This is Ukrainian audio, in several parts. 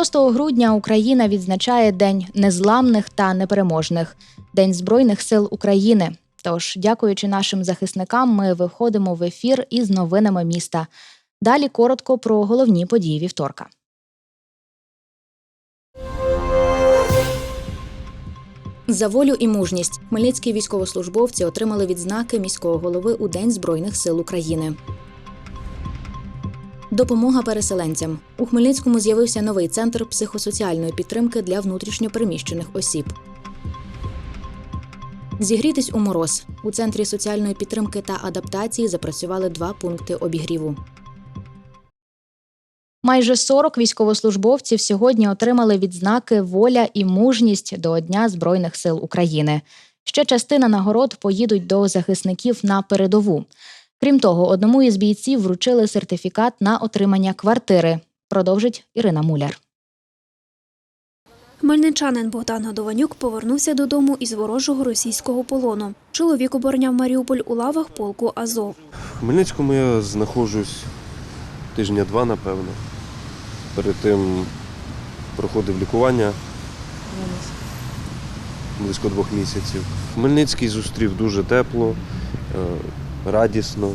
Шостого грудня Україна відзначає День незламних та непереможних, День Збройних сил України. Тож, дякуючи нашим захисникам, ми виходимо в ефір із новинами міста. Далі коротко про головні події вівторка. За волю і мужність хмельницькі військовослужбовці отримали відзнаки міського голови у День Збройних сил України. Допомога переселенцям у Хмельницькому з'явився новий центр психосоціальної підтримки для внутрішньопереміщених осіб. Зігрітись у мороз у центрі соціальної підтримки та адаптації запрацювали два пункти обігріву. Майже 40 військовослужбовців сьогодні отримали відзнаки Воля і мужність до Дня Збройних сил України. Ще частина нагород поїдуть до захисників на передову. Крім того, одному із бійців вручили сертифікат на отримання квартири. Продовжить Ірина Муляр. Хмельничанин Богдан Годованюк повернувся додому із ворожого російського полону. Чоловік обороняв Маріуполь у лавах полку Азов. В Хмельницькому я знаходжусь тижня два, напевно. Перед тим проходив лікування близько двох місяців. Хмельницький зустрів дуже тепло, е, радісно.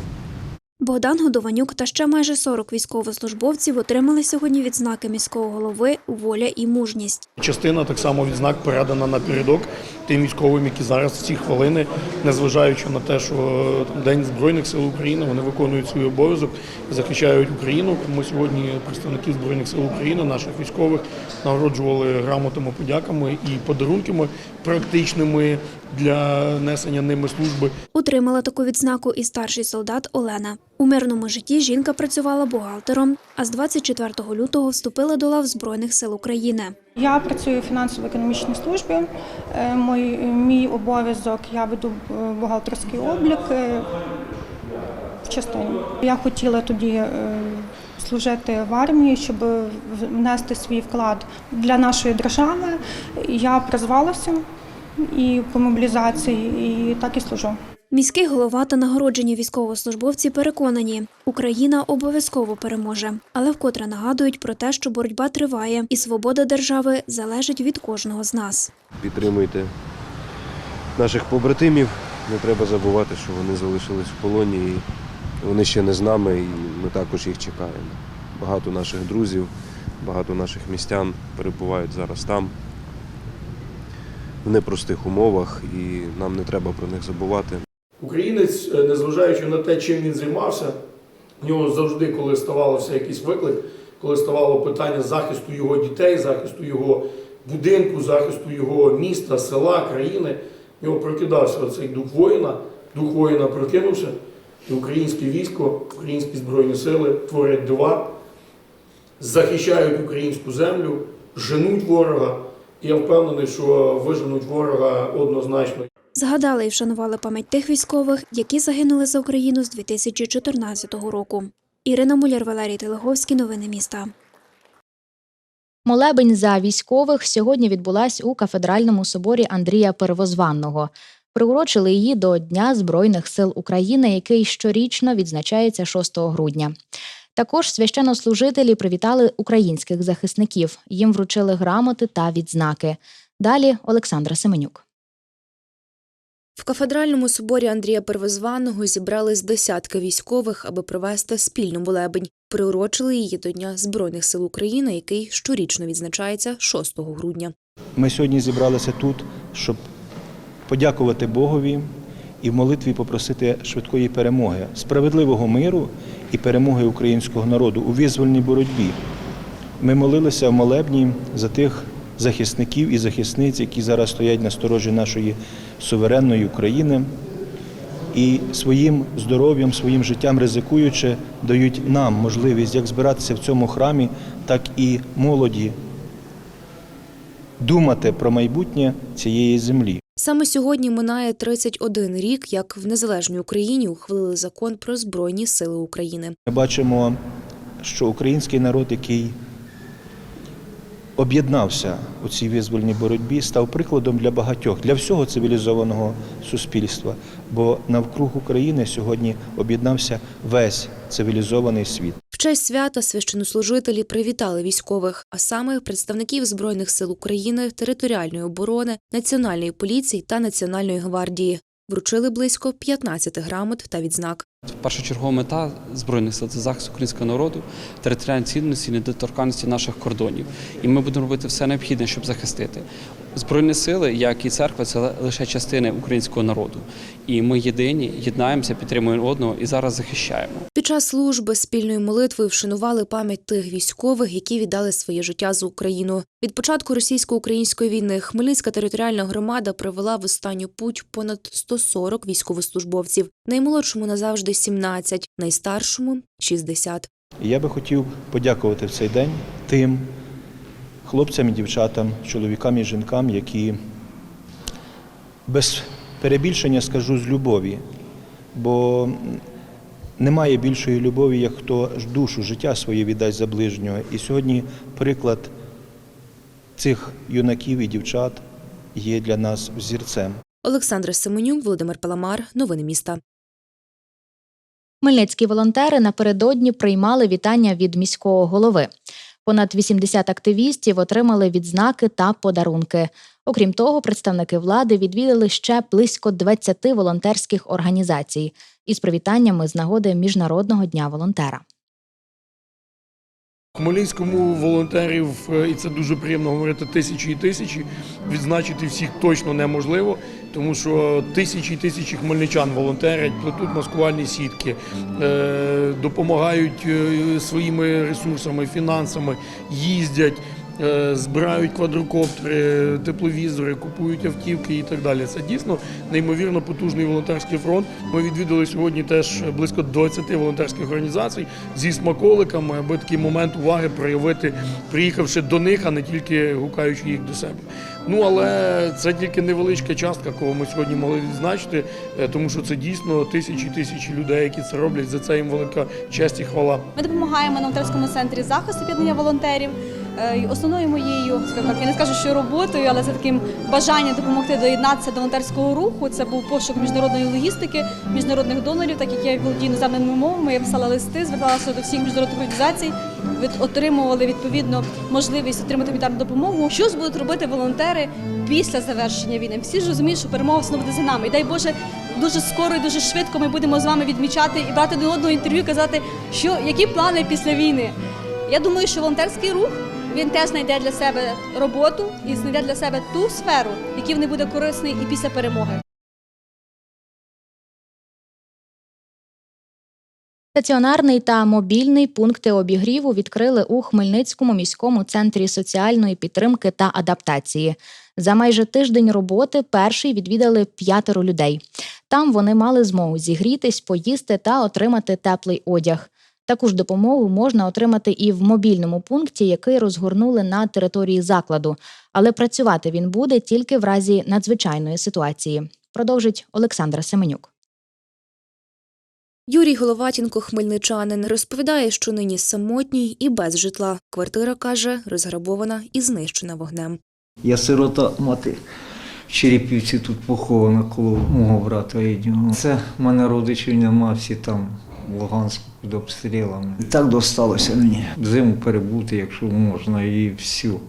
Богдан Годованюк та ще майже 40 військовослужбовців отримали сьогодні відзнаки міського голови Воля і мужність. Частина так само відзнак передана напередок тим військовим, які зараз в ці хвилини, незважаючи на те, що День Збройних сил України, вони виконують свій обов'язок, захищають Україну. Ми сьогодні представників Збройних сил України, наших військових, нагороджували грамотами, подяками і подарунками практичними для несення ними служби. Отримала таку відзнаку і старший солдат Олена. У мирному житті жінка працювала бухгалтером, а з 24 лютого вступила до лав Збройних сил України. Я працюю в фінансово-економічній службі. Е, Мій, мій обов'язок я веду е, бухгалтерський облік е, в частині. Я хотіла тоді служити в армії, щоб внести свій вклад для нашої держави. Я призвалася і по мобілізації, і так і служу. Міський голова та нагороджені військовослужбовці переконані, Україна обов'язково переможе, але вкотре нагадують про те, що боротьба триває, і свобода держави залежить від кожного з нас. Підтримуйте наших побратимів. Не треба забувати, що вони залишились в полоні і вони ще не з нами, і ми також їх чекаємо. Багато наших друзів, багато наших містян перебувають зараз там в непростих умовах, і нам не треба про них забувати. Українець, е, незважаючи на те, чим він займався, в нього завжди, коли ставалося якийсь виклик, коли ставало питання захисту його дітей, захисту його будинку, захисту його міста, села, країни, в нього прокидався цей дух воїна, дух воїна прокинувся, і українське військо, українські збройні сили творять дива, захищають українську землю, женуть ворога. Я впевнений, що виженуть ворога однозначно. Згадали і вшанували пам'ять тих військових, які загинули за Україну з 2014 року. Ірина Муляр, Валерій Телеговський. Новини міста. Молебень за військових сьогодні відбулась у кафедральному соборі Андрія Первозванного. Приурочили її до Дня Збройних сил України, який щорічно відзначається 6 грудня. Також священнослужителі привітали українських захисників. Їм вручили грамоти та відзнаки. Далі Олександра Семенюк. В кафедральному соборі Андрія Первозваного зібрались десятки військових, аби провести спільну молебень. Приурочили її до Дня Збройних сил України, який щорічно відзначається 6 грудня. Ми сьогодні зібралися тут, щоб подякувати Богові і в молитві попросити швидкої перемоги, справедливого миру і перемоги українського народу у визвольній боротьбі. Ми молилися в молебні за тих захисників і захисниць, які зараз стоять на сторожі нашої суверенної України і своїм здоров'ям, своїм життям ризикуючи, дають нам можливість як збиратися в цьому храмі, так і молоді думати про майбутнє цієї землі. Саме сьогодні минає 31 рік, як в незалежній Україні ухвалили закон про Збройні сили України. Ми бачимо, що український народ, який об'єднався у цій визвольній боротьбі, став прикладом для багатьох, для всього цивілізованого суспільства. Бо навкруг України сьогодні об'єднався весь цивілізований світ. В честь свята священнослужителі привітали військових, а саме представників Збройних сил України, територіальної оборони, національної поліції та національної гвардії. Вручили близько 15 грамот та відзнак. Першочергова мета збройних сил це захист українського народу, територіальної цінності, недоторканності наших кордонів. І ми будемо робити все необхідне, щоб захистити. Збройні сили, як і церква, це лише частини українського народу. І ми єдині, єднаємося, підтримуємо одного і зараз захищаємо. Під час служби спільною молитвою вшанували пам'ять тих військових, які віддали своє життя за Україну. Від початку російсько-української війни Хмельницька територіальна громада провела в останню путь понад 140 військовослужбовців. Наймолодшому назавжди 17, найстаршому 60. Я би хотів подякувати в цей день тим хлопцям і дівчатам, чоловікам і жінкам, які без перебільшення скажу з любові, бо немає більшої любові, як хто ж душу, життя своє віддасть за ближнього. І сьогодні приклад цих юнаків і дівчат є для нас взірцем. Олександра Семенюк, Володимир Паламар. Новини міста. Хмельницькі волонтери напередодні приймали вітання від міського голови. Понад 80 активістів отримали відзнаки та подарунки. Окрім того, представники влади відвідали ще близько 20 волонтерських організацій із привітаннями з нагоди Міжнародного дня волонтера. Хмельницькому волонтерів, е, і це дуже приємно говорити, тисячі і тисячі. Відзначити всіх точно неможливо, тому що тисячі і тисячі хмельничан волонтерять, плетуть маскувальні сітки, е, допомагають е, своїми ресурсами, фінансами, їздять. Е, Збирають квадрокоптери, тепловізори, купують автівки і так далі. Це дійсно неймовірно потужний волонтерський фронт. Ми відвідали сьогодні теж близько 20 волонтерських організацій зі смаколиками, аби такий момент уваги проявити, приїхавши до них, а не тільки гукаючи їх до себе. Ну але це тільки невеличка частка, кого ми сьогодні могли відзначити, е, тому що це дійсно тисячі тисячі людей, які це роблять. За це їм велика честь і хвала. Ми допомагаємо на волонтерському центрі захисту об'єднання волонтерів. Е, Основною моєю, я не скажу, що роботою, але це таким бажанням допомогти доєднатися до волонтерського руху. Це був пошук міжнародної логістики, міжнародних донорів, так як я володію іноземними мовами. Я писала листи, зверталася до всіх міжнародних організацій, отримували відповідно можливість отримати гуманітарну допомогу. Що ж будуть робити волонтери після завершення війни? Всі ж розуміють, що перемога знову буде за нами. І дай Боже, дуже скоро і дуже швидко ми будемо з вами відмічати і брати до одного інтерв'ю, казати, що які плани після війни. Я думаю, що волонтерський рух він теж знайде для себе роботу і знайде для себе ту сферу, в якій він буде корисний і після перемоги. Стаціонарний та мобільний пункти обігріву відкрили у Хмельницькому міському центрі соціальної підтримки та адаптації. За майже тиждень роботи перший відвідали п'ятеро людей. Там вони мали змогу зігрітись, поїсти та отримати теплий одяг. Таку ж допомогу можна отримати і в мобільному пункті, який розгорнули на території закладу, але працювати він буде тільки в разі надзвичайної ситуації. Продовжить Олександра Семенюк. Юрій Головатінко, хмельничанин, розповідає, що нині самотній і без житла. Квартира каже, розграбована і знищена вогнем. Я сирота мати в Черепівці тут похована коло мого брата рідного. Це в мене родичів нема, всі там в Луганську під обстрілами. І так досталося мені. Зиму перебути, якщо можна, і всю.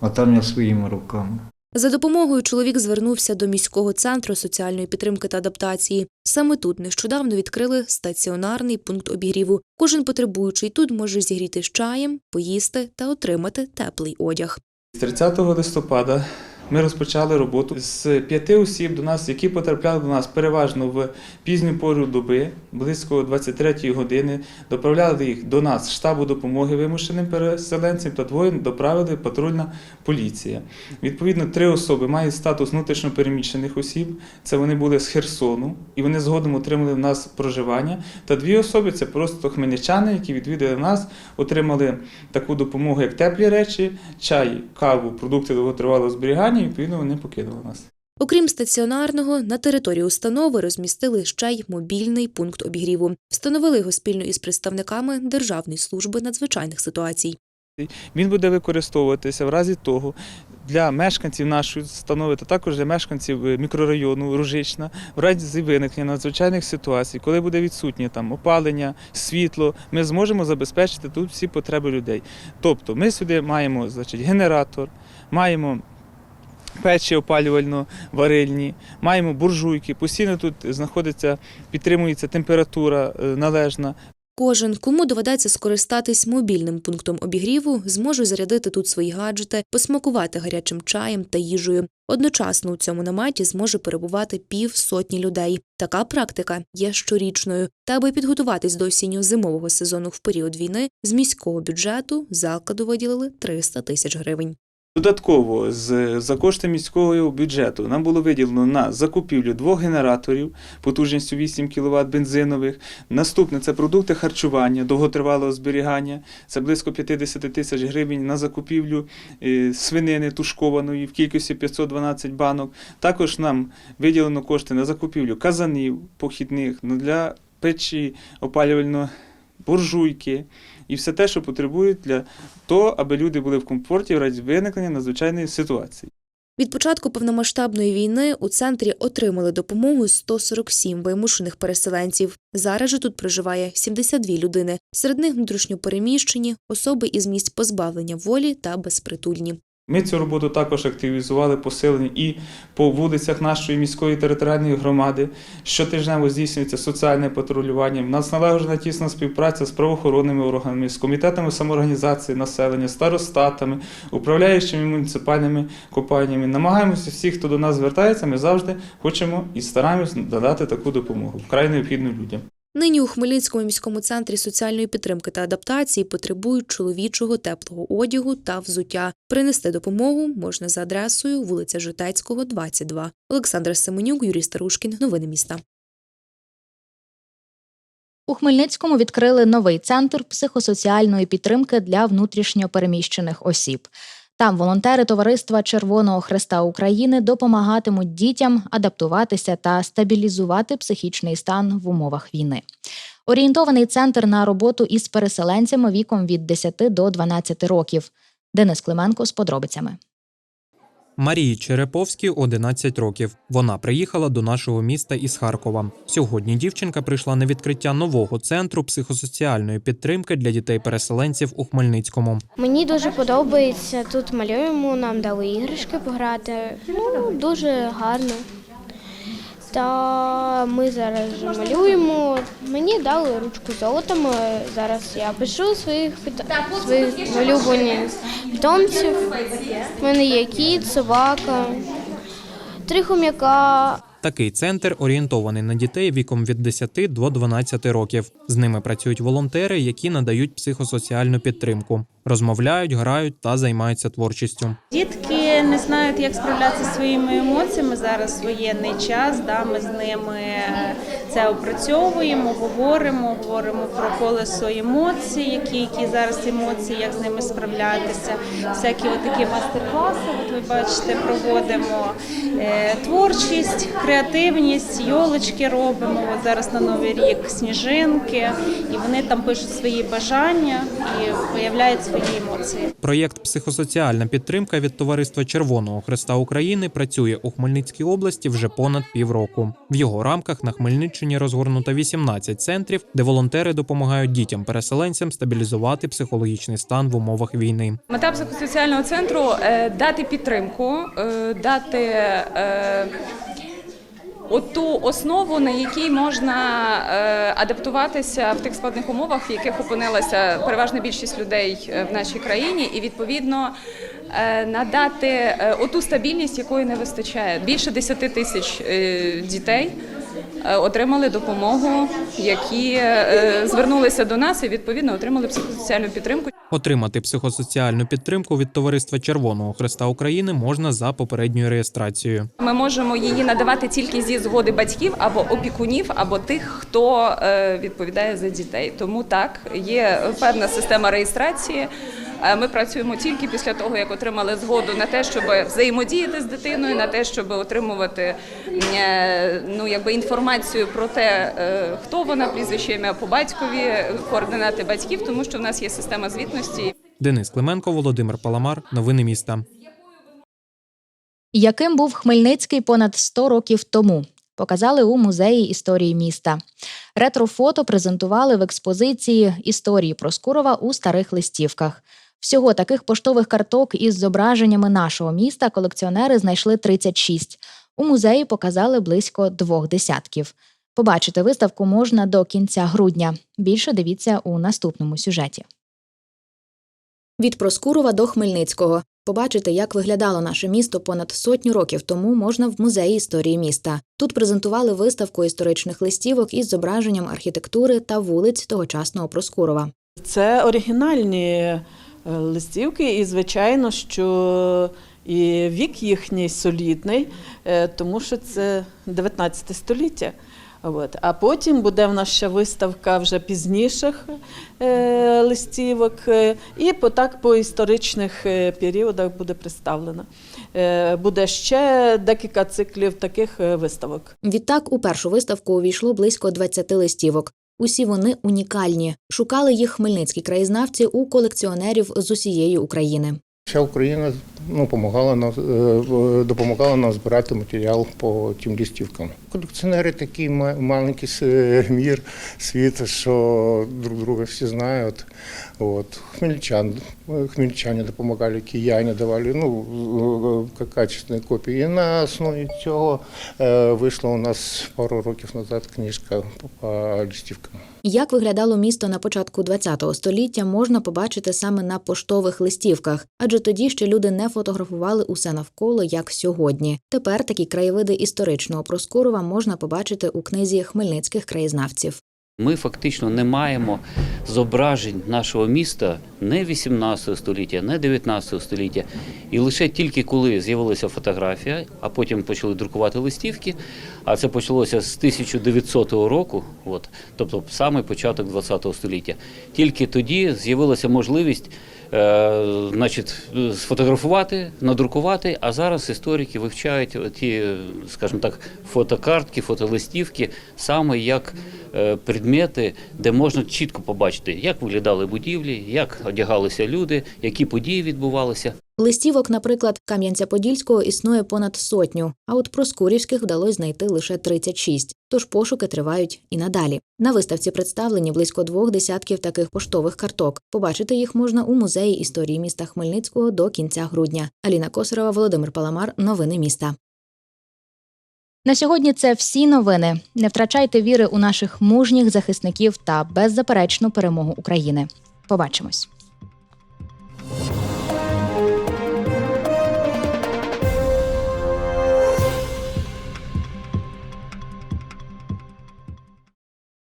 А там я своїми руками. За допомогою чоловік звернувся до міського центру соціальної підтримки та адаптації. Саме тут нещодавно відкрили стаціонарний пункт обігріву. Кожен потребуючий тут може зігріти з чаєм, поїсти та отримати теплий одяг. З 30 листопада ми розпочали роботу з п'яти осіб до нас, які потрапляли до нас переважно в пізню пору доби, близько 23-ї години. Доправляли їх до нас штабу допомоги вимушеним переселенцям та двоє доправили патрульна поліція. Відповідно, три особи мають статус внутрішньопереміщених осіб. Це вони були з Херсону, і вони згодом отримали в нас проживання. Та дві особи це просто хмельничани, які відвідали нас, отримали таку допомогу, як теплі речі, чай, каву, продукти довготривалого зберігання. І відповідно вони покинули нас. Окрім стаціонарного, на території установи розмістили ще й мобільний пункт обігріву. Встановили його спільно із представниками Державної служби надзвичайних ситуацій. Він буде використовуватися в разі того для мешканців нашої установи, та також для мешканців е, мікрорайону Ружична, в разі виникнення надзвичайних ситуацій, коли буде відсутнє там опалення, світло, ми зможемо забезпечити тут всі потреби людей. Тобто ми сюди маємо значить, генератор, маємо печі опалювально-варильні, маємо буржуйки, постійно тут знаходиться, підтримується температура е, належна. Кожен, кому доведеться скористатись мобільним пунктом обігріву, зможе зарядити тут свої гаджети, посмакувати гарячим чаєм та їжею. Одночасно у цьому наметі зможе перебувати пів сотні людей. Така практика є щорічною. Та аби підготуватись до осінньо-зимового сезону в період війни, з міського бюджету закладу виділили 300 тисяч гривень. Додатково з за кошти міського бюджету нам було виділено на закупівлю двох генераторів потужністю 8 кВт бензинових. Наступне це продукти харчування довготривалого зберігання. Це близько 50 тисяч гривень на закупівлю е, свинини тушкованої в кількості 512 банок. Також нам виділено кошти на закупівлю казанів похідних для печі опалювально буржуйки і все те, що потребують для того, аби люди були в комфорті в разі виникнення надзвичайної ситуації. Від початку повномасштабної війни у центрі отримали допомогу 147 вимушених переселенців. Зараз же тут проживає 72 людини. Серед них внутрішньопереміщені, особи із місць позбавлення волі та безпритульні. Ми цю роботу також активізували, посилені і по вулицях нашої міської територіальної громади. Щотижнево здійснюється соціальне патрулювання. У нас налагоджена тісна співпраця з правоохоронними органами, з комітетами самоорганізації населення, старостатами, управляючими муніципальними компаніями. Намагаємося всіх, хто до нас звертається, ми завжди хочемо і стараємось надати таку допомогу вкрай необхідну людям. Нині у Хмельницькому міському центрі соціальної підтримки та адаптації потребують чоловічого теплого одягу та взуття. Принести допомогу можна за адресою вулиця Житецького, 22. Олександр Семенюк, Юрій Старушкін. Новини міста. У Хмельницькому відкрили новий центр психосоціальної підтримки для внутрішньопереміщених осіб. Там волонтери товариства Червоного Хреста України допомагатимуть дітям адаптуватися та стабілізувати психічний стан в умовах війни. Орієнтований центр на роботу із переселенцями віком від 10 до 12 років. Денис Клименко з подробицями. Марії Череповській 11 років. Вона приїхала до нашого міста із Харкова. Сьогодні дівчинка прийшла на відкриття нового центру психосоціальної підтримки для дітей-переселенців у Хмельницькому. Мені дуже подобається. Тут малюємо, нам дали іграшки пограти. Ну, дуже гарно. Та ми зараз вже малюємо. Мені дали ручку золотом. Зараз я пишу своїх своїх улюблених питомців. У мене є кіт, собака, три хом'яка. Такий центр орієнтований на дітей віком від 10 до 12 років. З ними працюють волонтери, які надають психосоціальну підтримку, розмовляють, грають та займаються творчістю. Дітки не знають, як справлятися зі своїми емоціями. Зараз воєнний час. Да, ми з ними це опрацьовуємо, говоримо, говоримо про колесо емоцій, які, які зараз емоції, як з ними справлятися. Всякі от такі мастер-класи. От ви бачите, проводимо е, творчість, креативність, йолочки робимо. От зараз на новий рік сніжинки, і вони там пишуть свої бажання і виявляють свої емоції. Проєкт Психосоціальна підтримка від товариства Червоного Хреста України працює у Хмельницькій області вже понад півроку. В його рамках на Хмельниччині розгорнуто 18 центрів, де волонтери допомагають дітям-переселенцям стабілізувати психологічний стан в умовах війни. Мета психосоціального центру е, дати підтримку, е, дати е, оту основу, на якій можна е, адаптуватися в тих складних умовах, в яких опинилася переважна більшість людей е, в нашій країні, і відповідно е, надати оту стабільність, якої не вистачає. Більше 10 тисяч дітей. Отримали допомогу, які звернулися до нас і відповідно отримали психосоціальну підтримку. Отримати психосоціальну підтримку від товариства Червоного Хреста України можна за попередньою реєстрацією. Ми можемо її надавати тільки зі згоди батьків або опікунів, або тих, хто е, відповідає за дітей. Тому так є певна система реєстрації. Е, Ми працюємо тільки після того, як отримали згоду на те, щоб взаємодіяти з дитиною, на те, щоб отримувати е, ну якби інформацію про те, е, хто вона, прізвище ім'я по батькові, координати батьків, тому що в нас є система звітності. Денис Клименко, Володимир Паламар. Новини міста. Яким був Хмельницький понад 100 років тому? Показали у музеї історії міста. Ретрофото презентували в експозиції історії Проскурова у старих листівках. Всього таких поштових карток із зображеннями нашого міста колекціонери знайшли 36. У музеї показали близько двох десятків. Побачити виставку можна до кінця грудня. Більше дивіться у наступному сюжеті. Від Проскурова до Хмельницького. Побачити, як виглядало наше місто понад сотню років тому, можна в музеї історії міста. Тут презентували виставку історичних листівок із зображенням архітектури та вулиць тогочасного Проскурова. Це оригінальні листівки, і звичайно, що і вік їхній солідний, е, тому що це 19 століття. От. А потім буде в нас ще виставка вже пізніших е, листівок, е, і по так по історичних е, періодах буде представлена. Е, буде ще декілька циклів таких е, виставок. Відтак у першу виставку увійшло близько 20 листівок. Усі вони унікальні. Шукали їх хмельницькі краєзнавці у колекціонерів з усієї України. Вся Україна ну, допомагала нам, е, допомагала нам збирати матеріал по тим листівкам. Колекціонери такий ма- маленький мір, світ, що друг друга всі знають. От. Хмельничан, хмельничани допомагали, кияни давали ну, е, качественні копії. І на основі цього е, вийшла у нас пару років назад книжка по, листівкам. Як виглядало місто на початку ХХ століття, можна побачити саме на поштових листівках, адже тоді ще люди не фотографували усе навколо, як сьогодні. Тепер такі краєвиди історичного Проскурова можна побачити у книзі хмельницьких краєзнавців. Ми фактично не маємо зображень нашого міста не 18 століття, не 19 століття. І лише тільки коли з'явилася фотографія, а потім почали друкувати листівки, а це почалося з 1900 року, от, тобто саме початок 20 століття. Тільки тоді з'явилася можливість е, значить, сфотографувати, надрукувати, а зараз історики вивчають ті, скажімо так, фотокартки, фотолистівки саме як е, предмети, де можна чітко побачити, як виглядали будівлі, як одягалися люди, які події відбувалися. Листівок, наприклад, Кам'янця-Подільського існує понад сотню, а от проскурівських вдалося знайти лише 36, тож пошуки тривають і надалі. На виставці представлені близько двох десятків таких поштових карток. Побачити їх можна у музеї історії міста Хмельницького до кінця грудня. Аліна Косарова, Володимир Паламар. Новини міста. На сьогодні це всі новини. Не втрачайте віри у наших мужніх захисників та беззаперечну перемогу України. Побачимось.